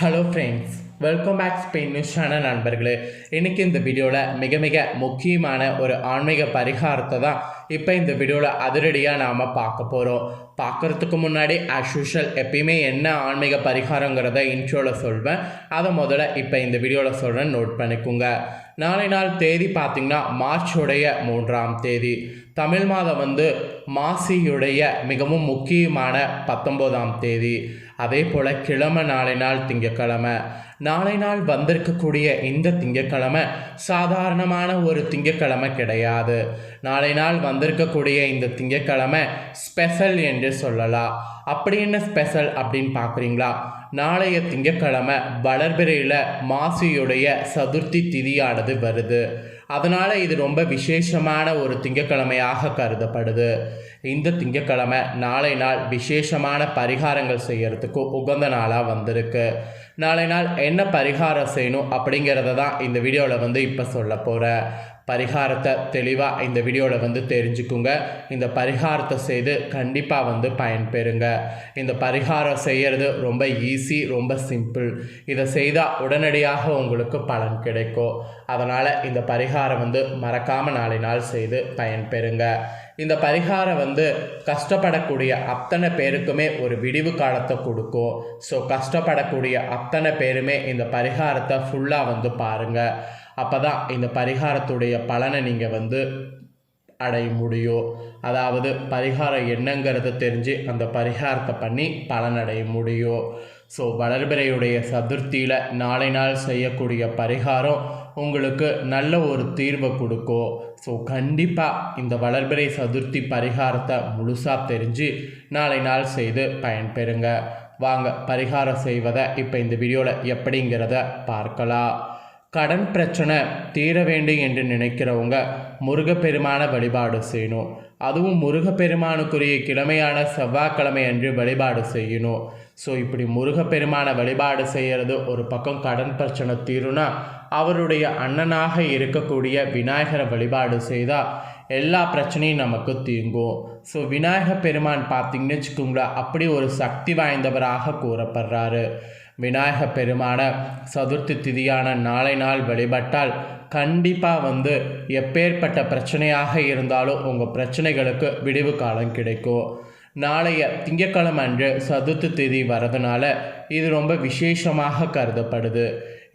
Hello friends welcome back Spain news channel நண்பர்களே. இன்றைக்கி இந்த வீடியோவில் மிக மிக முக்கியமான ஒரு ஆன்மீக பரிகாரத்தை தான் இப்போ இந்த வீடியோவில் அதிரடியாக நாம் பார்க்க போகிறோம் பார்க்குறதுக்கு முன்னாடி ஆஸ் யூஷுவல் எப்பயுமே என்ன ஆன்மீக பரிகாரங்கிறத இன்ட்ரோவில் சொல்வேன். அதை முதல்ல இப்போ இந்த வீடியோவில் சொல்கிறேன் நோட் பண்ணிக்கோங்க. நாளை நாள் தேதி பார்த்திங்கன்னா மார்ச்சுடைய மூன்றாம் தேதி. தமிழ் மாதம் வந்து மாசியுடைய மிகவும் முக்கியமான பத்தொம்போதாம் தேதி. அதே போல் கிழமை நாளை நாள் திங்கக்கிழமை. நாளை நாள் வந்திருக்கக்கூடிய இந்த திங்கக்கிழமை சாதாரணமான ஒரு திங்கக்கிழமை கிடையாது. நாளை நாள் வந்திருக்கக்கூடிய இந்த திங்கக்கிழமை ஸ்பெஷல் என்று சொல்லலாம் அப்படி என்ன ஸ்பெஷல் அப்படின்னு பார்க்குறீங்களா? நாளைய திங்கக்கிழமை வளர்பிறையில் மாசியுடைய சதுர்த்தி திதியானது வருது. அதனால் இது ரொம்ப விசேஷமான ஒரு திங்கக்கிழமையாக கருதப்படுது. இந்த திங்கக்கிழமை நாளை நாள் விசேஷமான பரிகாரங்கள் செய்யறதுக்கு உகந்த நாளாக வந்திருக்கு. நாளை நாள் என்ன பரிகாரம் செய்யணும் அப்படிங்கிறத தான் இந்த வீடியோவில் வந்து இப்போ சொல்ல போகிறேன் பரிகாரத்தை தெளிவாக இந்த வீடியோவில் வந்து தெரிஞ்சுக்குங்க. இந்த பரிகாரத்தை செய்து கண்டிப்பாக வந்து பயன்பெறுங்க. இந்த பரிகாரம் செய்கிறது ரொம்ப ஈஸி ரொம்ப சிம்பிள் இதை செய்தால் உடனடியாக உங்களுக்கு பலன் கிடைக்கும். அதனால் இந்த பரிகாரம் வந்து மறக்காமல் நாளை நாள் செய்து பயன்பெறுங்க. இந்த பரிகாரம் வந்து கஷ்டப்படக்கூடிய அத்தனை பேருக்குமே ஒரு விடிவு காலத்தை கொடுக்கும். ஸோ கஷ்டப்படக்கூடிய அத்தனை பேருமே இந்த பரிகாரத்தை ஃபுல்லாக வந்து பாருங்கள் அப்போ தான் இந்த பரிகாரத்துடைய பலனை நீங்கள் வந்து அடைய முடியும். அதாவது பரிகாரம் என்னங்கிறத தெரிஞ்சு அந்த பரிகாரத்தை பண்ணி பலனடைய முடியும். ஸோ வளர்பிறையுடைய சதுர்த்தியில் நாளை நாள் செய்யக்கூடிய பரிகாரம் உங்களுக்கு நல்ல ஒரு தீர்வை கொடுக்கும் ஸோ கண்டிப்பாக இந்த வளர்பிறை சதுர்த்தி பரிகாரத்தை முழுசாக தெரிஞ்சு நாளை நாள் செய்து பயன்பெறுங்க. வாங்க பரிகாரம் செய்வதை இப்போ இந்த வீடியோவில் எப்படிங்கிறத பார்க்கலாம். கடன் பிரச்சனை தீர வேண்டும் என்று நினைக்கிறவங்க முருகப்பெருமான வழிபாடு செய்யணும். அதுவும் முருகப்பெருமானுக்குரிய கிழமையான செவ்வாய்க்கிழமை அன்று வழிபாடு செய்யணும். ஸோ இப்படி முருகப்பெருமானை வழிபாடு செய்கிறது ஒரு பக்கம் கடன் பிரச்சனை தீருனா அவருடைய அண்ணனாக இருக்கக்கூடிய விநாயகரை வழிபாடு செய்தால் எல்லா பிரச்சனையும் நமக்கு தீங்கும். ஸோ விநாயகர் பெருமான் பார்த்திங்கன்னு வச்சுக்கோங்களேன் அப்படி ஒரு சக்தி வாய்ந்தவராக கூறப்படுறாரு. விநாயக பெருமான சதுர்த்தி திதியான நாளை நாள் வழிபட்டால் கண்டிப்பாக வந்து எப்பேற்பட்ட பிரச்சனையாக இருந்தாலும் உங்கள் பிரச்சனைகளுக்கு விடிவு காலம் கிடைக்கும். நாளைய திங்கக்கிழமை அன்று சதுர்த்தி திதி வரதுனால இது ரொம்ப விசேஷமாக கருதப்படுது.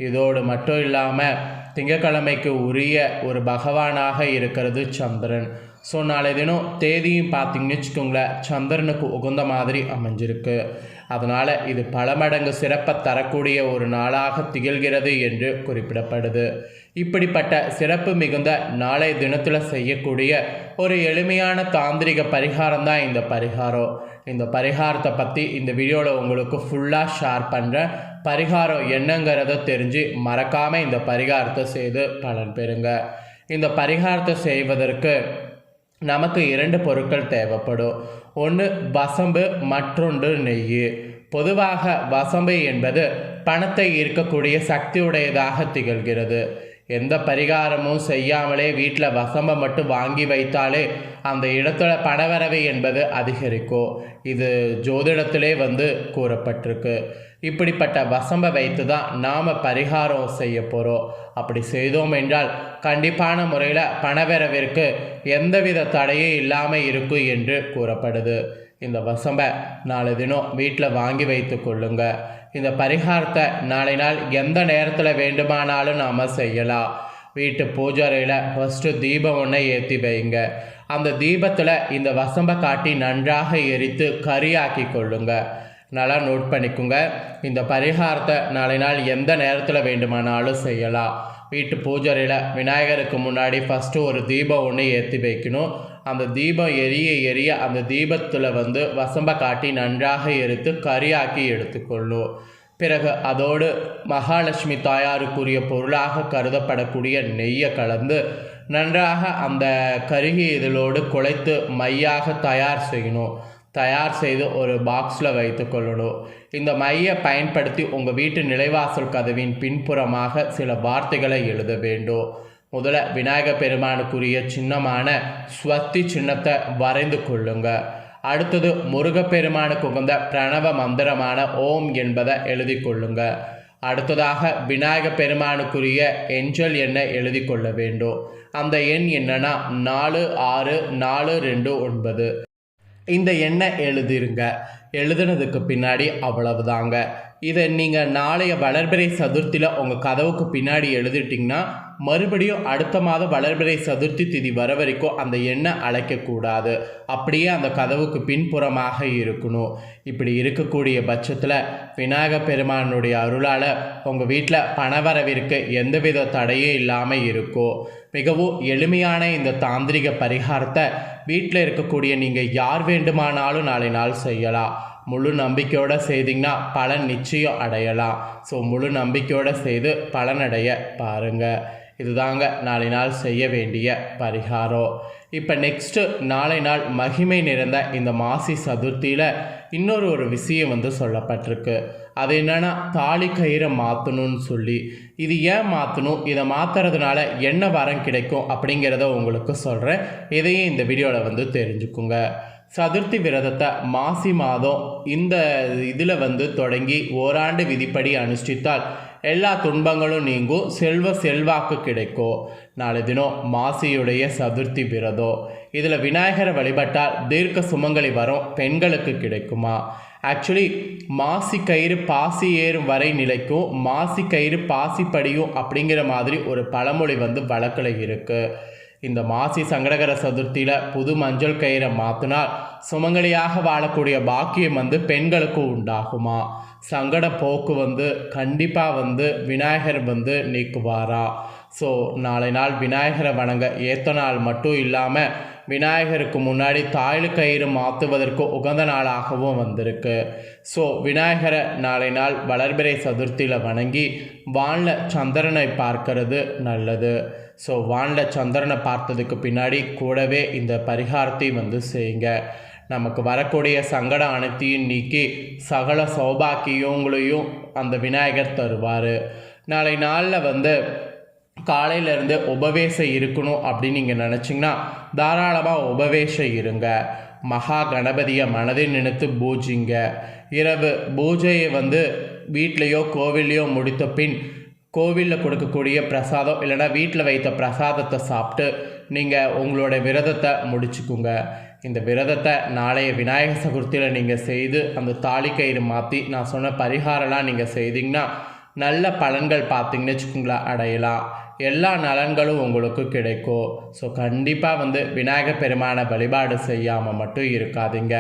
இதோடு மட்டும் இல்லாமல் திங்கக்கிழமைக்கு உரிய ஒரு பகவானாக இருக்கிறது சந்திரன். ஸோ நாளை தினம் தேதியும் பார்த்தீங்கன்னு வச்சுக்கோங்களேன் சந்திரனுக்கு உகந்த மாதிரி அமைஞ்சிருக்கு. அதனால் இது பல மடங்கு சிறப்பை தரக்கூடிய ஒரு நாளாக திகழ்கிறது என்று குறிப்பிடப்படுது. இப்படிப்பட்ட சிறப்பு மிகுந்த நாளை தினத்தில் செய்யக்கூடிய ஒரு எளிமையான தாந்திரிக பரிகாரம் தான் இந்த பரிகாரம். இந்த பரிகாரத்தை பற்றி இந்த வீடியோவில் உங்களுக்கு ஃபுல்லாக ஷேர் பண்ணுறேன் பரிகாரம் என்னங்கிறத தெரிஞ்சு மறக்காமல் இந்த பரிகாரத்தை செய்து பலன் பெறுங்க. இந்த பரிகாரத்தை செய்வதற்கு நமக்கு இரண்டு பொருட்கள் தேவைப்படும். ஒன்று வசம்பு மற்றொன்று நெய். பொதுவாக வசம்பு என்பது பணத்தை ஈர்க்கக்கூடிய சக்தியுடையதாக திகழ்கிறது. எந்த பரிகாரமும் செய்யாமலே வீட்டில் வசம்பை மட்டும் வாங்கி வைத்தாலே அந்த இடத்துல பணவரவு என்பது அதிகரிக்கும். இது ஜோதிடத்திலே வந்து கூறப்பட்டிருக்கு. இப்படிப்பட்ட வசம்பை வைத்து தான் நாம் பரிகாரம் செய்ய போகிறோம் அப்படி செய்தோம் என்றால் கண்டிப்பான முறையில் பணவரவிற்கு எந்தவித தடையும் இல்லாமல் இருக்கும் என்று கூறப்படுது. இந்த வசம்பை நாலு தினம் வீட்டில் வாங்கி வைத்து கொள்ளுங்க. இந்த பரிகாரத்தை நாளை நாள் எந்த நேரத்தில் வேண்டுமானாலும் நாம் செய்யலாம். வீட்டு பூஜாரையில் ஃபஸ்ட்டு தீபம் ஒன்றை ஏற்றி வைங்க. அந்த தீபத்தில் இந்த வசம்பை காட்டி நன்றாக எரித்து கரியாக்கி கொள்ளுங்கள் நல்லா நோட் பண்ணிக்கோங்க. இந்த பரிகாரத்தை நாளை நாள் எந்த நேரத்தில் வேண்டுமானாலும் செய்யலாம். வீட்டு பூஜரையில் விநாயகருக்கு முன்னாடி ஃபஸ்ட்டு ஒரு தீபம் ஒன்று ஏற்றி வைக்கணும். அந்த தீபம் எரிய எரிய அந்த தீபத்தில் வந்து வசம்ப காட்டி நன்றாக எரித்து கரியாக்கி எடுத்துக்கொள்ளும். பிறகு அதோடு மகாலட்சுமி தாயாருக்குரிய பொருளாக கருதப்படக்கூடிய நெய்யை கலந்து நன்றாக அந்த கருகி இதழோடு குழைத்து மையாக தயார் செய்யணும். தயார் செய்து ஒரு பாக்ஸில் வைத்து கொள்ளணும் இந்த மையை பயன்படுத்தி உங்கள் வீட்டு நிலைவாசல் கதவின் பின்புறமாக சில வார்த்தைகளை எழுத வேண்டும். முதல்ல விநாயக பெருமானுக்குரிய சின்னமான ஸ்வத்தி சின்னத்தை வரைந்து கொள்ளுங்க. அடுத்தது முருகப்பெருமானுக்கு உகந்த பிரணவ மந்திரமான ஓம் என்பதை எழுதி கொள்ளுங்க. அடுத்ததாக விநாயக பெருமானுக்குரிய எஞ்சல் எண்ணை எழுதி கொள்ள வேண்டும். அந்த எண் என்னன்னா நாலு ஆறு நாலு ரெண்டு ஒன்பது. இந்த எண்ணை எழுதிருங்க. எழுதுனதுக்கு பின்னாடி அவ்வளவுதாங்க. இதை நீங்கள் நாளைய வளர்பிறை சதுர்த்தியில் உங்கள் கதவுக்கு பின்னாடி எழுதிட்டிங்கன்னா மறுபடியும் அடுத்த மாதம் வளர்பிறை சதுர்த்தி திதி வர வரைக்கும் அந்த எண்ணெய் அழைக்கக்கூடாது. அப்படியே அந்த கதவுக்கு பின்புறமாக இருக்கணும். இப்படி இருக்கக்கூடிய பட்சத்தில் விநாயக பெருமானுடைய அருளால் உங்கள் வீட்டில் பணவரவிற்கு எந்தவித தடையும் இல்லாமல் இருக்கும் மிகவும் எளிமையான இந்த தாந்திரிக பரிகாரத்தை வீட்டில் இருக்கக்கூடிய நீங்கள் யார் வேண்டுமானாலும் நாளை நாள் செய்யலாம். முழு நம்பிக்கையோடு செய்தீங்கன்னா பலன் நிச்சயம் அடையலாம். ஸோ முழு நம்பிக்கையோடு செய்து பலனடைய பாருங்கள் இதுதாங்க நாளை நாள் செய்ய வேண்டிய பரிகாரம் இப்போ நெக்ஸ்ட்டு நாளை நாள் மகிமை நிறைந்த இந்த மாசி சதுர்த்தியில் இன்னொரு ஒரு விஷயம் வந்து சொல்லப்பட்டிருக்கு. அது என்னென்னா தாலி கயிறை மாற்றணும்னு சொல்லி. இது ஏன் மாற்றணும் இதை மாற்றுறதுனால என்ன வரம் கிடைக்கும் அப்படிங்கிறத உங்களுக்கு சொல்கிறேன் இதையும் இந்த வீடியோவில் வந்து தெரிஞ்சுக்குங்க. சதுர்த்தி விரதத்தை மாசி மாதம் இந்த இதில் வந்து தொடங்கி ஓராண்டு விதிப்படி அனுஷ்டித்தால் எல்லா துன்பங்களும் நீங்கும் செல்வ செல்வாக்கு கிடைக்கும் நாளை தினம் மாசியுடைய சதுர்த்தி விரதம் இதில் விநாயகரை வழிபட்டால் தீர்க்க சுமங்கலி வரும் பெண்களுக்கு கிடைக்குமா? ஆக்சுவலி மாசி கயிறு பாசி ஏறும் வரை நிலைக்கும் மாசி கயிறு பாசி படியும் அப்படிங்கிற மாதிரி ஒரு பழமொழி வந்து வழக்கில் இருக்குது இந்த மாசி சங்கடகர சதுர்த்தியில் புது மஞ்சள் கயிறை மாற்றினால் சுமங்கலியாக வாழக்கூடிய பாக்கியம் வந்து பெண்களுக்கு உண்டாகுமா? சங்கட போக்கு வந்து கண்டிப்பாக வந்து விநாயகர் வந்து நீக்குவாரா? ஸோ நாளை நாள் விநாயகரை வணங்க ஏற்ற நாள் மட்டும் இல்லாமல் விநாயகருக்கு முன்னாடி தாயில் கயிறு மாற்றுவதற்கு உகந்த நாளாகவும் வந்திருக்கு. ஸோ விநாயகரை நாளை நாள் வளர்பிறை சதுர்த்தியில் வணங்கி வானில் சந்திரனை பார்க்கறது நல்லது. ஸோ வானில் சந்திரனை பார்த்ததுக்கு பின்னாடி கூடவே இந்த பரிகாரத்தை வந்து செய்யுங்க. நமக்கு வரக்கூடிய சங்கடம் அனைத்தையும் நீக்கி சகல சௌபாக்கியங்களையும் அந்த விநாயகர் தருவார். நாளை நாளில் வந்து காலையிலேருந்து உபவேசம் இருக்கணும் அப்படின்னு நீங்கள் நினச்சிங்கன்னா தாராளமாக உபவேசம் இருங்க. மகா கணபதியை மனதில் நினைத்து பூஜிங்க. இரவு பூஜையை வந்து வீட்லேயோ கோவில்லையோ முடித்த பின் கோவிலில் கொடுக்கக்கூடிய பிரசாதம் இல்லைனா வீட்டில் வைத்த பிரசாதத்தை சாப்பிட்டு நீங்கள் உங்களோட விரதத்தை முடிச்சுக்குங்க. இந்த விரதத்தை நாளைய விநாயகர் சதுர்த்தியில் நீங்கள் செய்து அந்த தாலி கயிறு மாற்றி நான் சொன்ன பரிகாரம்லாம் நீங்கள் செய்தீங்கன்னா நல்ல பலன்கள் பார்த்தீங்கன்னு வச்சுக்கோங்களேன் அடையலாம். எல்லா நலன்களும் உங்களுக்கு கிடைக்கும். ஸோ கண்டிப்பாக வந்து விநாயகர் பெருமான வழிபாடு செய்யாமல் மட்டும் இருக்காதீங்க.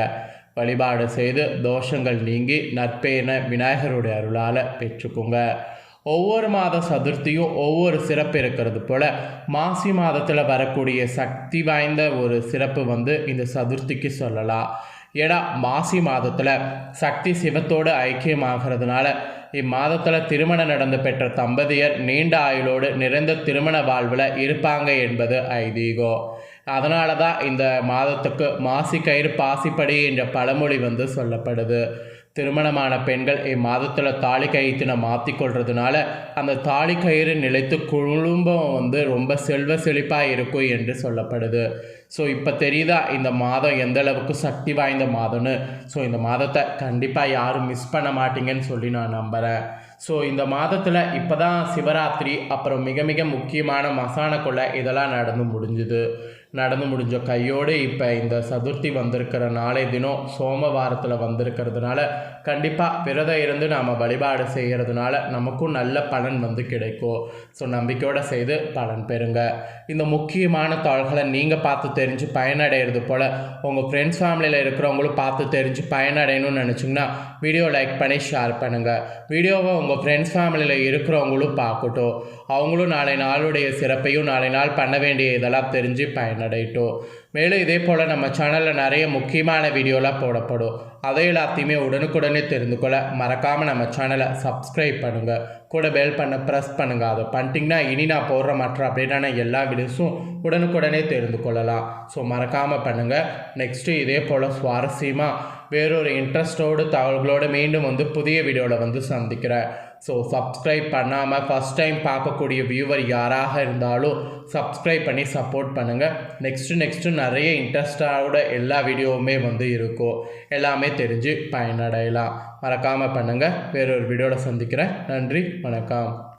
வழிபாடு செய்து தோஷங்கள் நீங்கி நற்பெயனை விநாயகருடைய அருளால் பெற்றுக்கோங்க. ஒவ்வொரு மாத சதுர்த்தியும் ஒவ்வொரு சிறப்பு இருக்கிறது போல் மாசி மாதத்தில் வரக்கூடிய சக்தி வாய்ந்த ஒரு சிறப்பு வந்து இந்த சதுர்த்திக்கு சொல்லலாம். ஏன்னா மாசி மாதத்தில் சக்தி சிவத்தோடு ஐக்கியமாகிறதுனால இம்மாதத்தில் திருமணம் நடந்து பெற்ற தம்பதியர் நீண்ட ஆயுளோடு நிறைந்த திருமண வாழ்வில் இருப்பாங்க என்பது ஐதீகம். அதனால தான் இந்த மாதத்துக்கு மாசி கயிறு பாசிப்படி என்ற பழமொழி வந்து சொல்லப்படுது. திருமணமான பெண்கள் இம்மாதத்தில் தாலி கயிற்றினை மாற்றிக்கொள்றதுனால அந்த தாலி கயிறு நிலைத்து குடும்பம் வந்து ரொம்ப செல்வ செழிப்பாக இருக்கும் என்று சொல்லப்படுது. ஸோ இப்போ தெரியுதா? இந்த மாதம் எந்த அளவுக்கு சக்தி வாய்ந்த மாதம்னு? ஸோ இந்த மாதத்தை கண்டிப்பாக யாரும் மிஸ் பண்ண மாட்டீங்கன்னு சொல்லி நான் நம்புகிறேன் ஸோ இந்த மாதத்தில் இப்போ தான் சிவராத்திரி அப்புறம் மிக மிக முக்கியமான மசான கொள்ளை இதெல்லாம் நடந்து முடிஞ்சுது. நடந்து முடிஞ்ச கையோடு இப்போ இந்த சதுர்த்தி வந்திருக்கிற நாளை தினம் சோமவாரத்தில் வந்திருக்கிறதுனால கண்டிப்பாக விரதம் இருந்து நாம் வழிபாடு செய்கிறதுனால நமக்கும் நல்ல பலன் வந்து கிடைக்கும். ஸோ நம்பிக்கையோடு செய்து பலன் பெறுங்க. இந்த முக்கியமான தாள்களை நீங்கள் பார்த்து தெரிஞ்சு பயனடைகிறது போல் உங்கள் ஃப்ரெண்ட்ஸ் ஃபேமிலியில் இருக்கிறவங்களும் பார்த்து தெரிஞ்சு பயனடையணும்னு நினச்சிங்கன்னா வீடியோ லைக் பண்ணி ஷேர் பண்ணுங்கள் வீடியோவை உங்கள் ஃப்ரெண்ட்ஸ் ஃபேமிலியில் இருக்கிறவங்களும் பார்க்கட்டும். அவங்களும் நாளை நாளுடைய சிறப்பையும் நாளை நாள் பண்ண வேண்டிய இதெல்லாம் தெரிஞ்சு பயனடையட்டும் மேலும் இதே போல் நம்ம சேனலில் நிறைய முக்கியமான வீடியோலாம் போடப்படும். அதை எல்லாத்தையுமே உடனுக்குடனே தெரிந்து கொள்ள மறக்காமல் நம்ம சேனலை சப்ஸ்கிரைப் பண்ணுங்கள் கூட பெல் பண்ண ப்ரெஸ் பண்ணுங்கள் அதை பண்ணிட்டிங்கன்னா இனி நான் போடுற மற்ற அப்டேட்டான எல்லா வீடியோஸும் உடனுக்குடனே தெரிந்து கொள்ளலாம். ஸோ மறக்காமல் பண்ணுங்கள் நெக்ஸ்ட்டு இதே போல் சுவாரஸ்யமாக வேறொரு இன்ட்ரெஸ்டோடு தகவல்களோடு மீண்டும் வந்து புதிய வீடியோவில் வந்து சந்திக்கிறேன். ஸோ சப்ஸ்கிரைப் பண்ணாமல் ஃபஸ்ட் டைம் பார்க்கக்கூடிய வியூவர் யாராக இருந்தாலும் சப்ஸ்கிரைப் பண்ணி சப்போர்ட் பண்ணுங்கள் நெக்ஸ்ட்டு நெக்ஸ்ட்டு நிறைய இன்ட்ரெஸ்டாவோட எல்லா வீடியோவுமே வந்து இருக்கும். எல்லாமே தெரிஞ்சு பயனடையலாம். மறக்காமல் பண்ணுங்கள் வேறொரு வீடியோவில் சந்திக்கிறேன். நன்றி. வணக்கம்.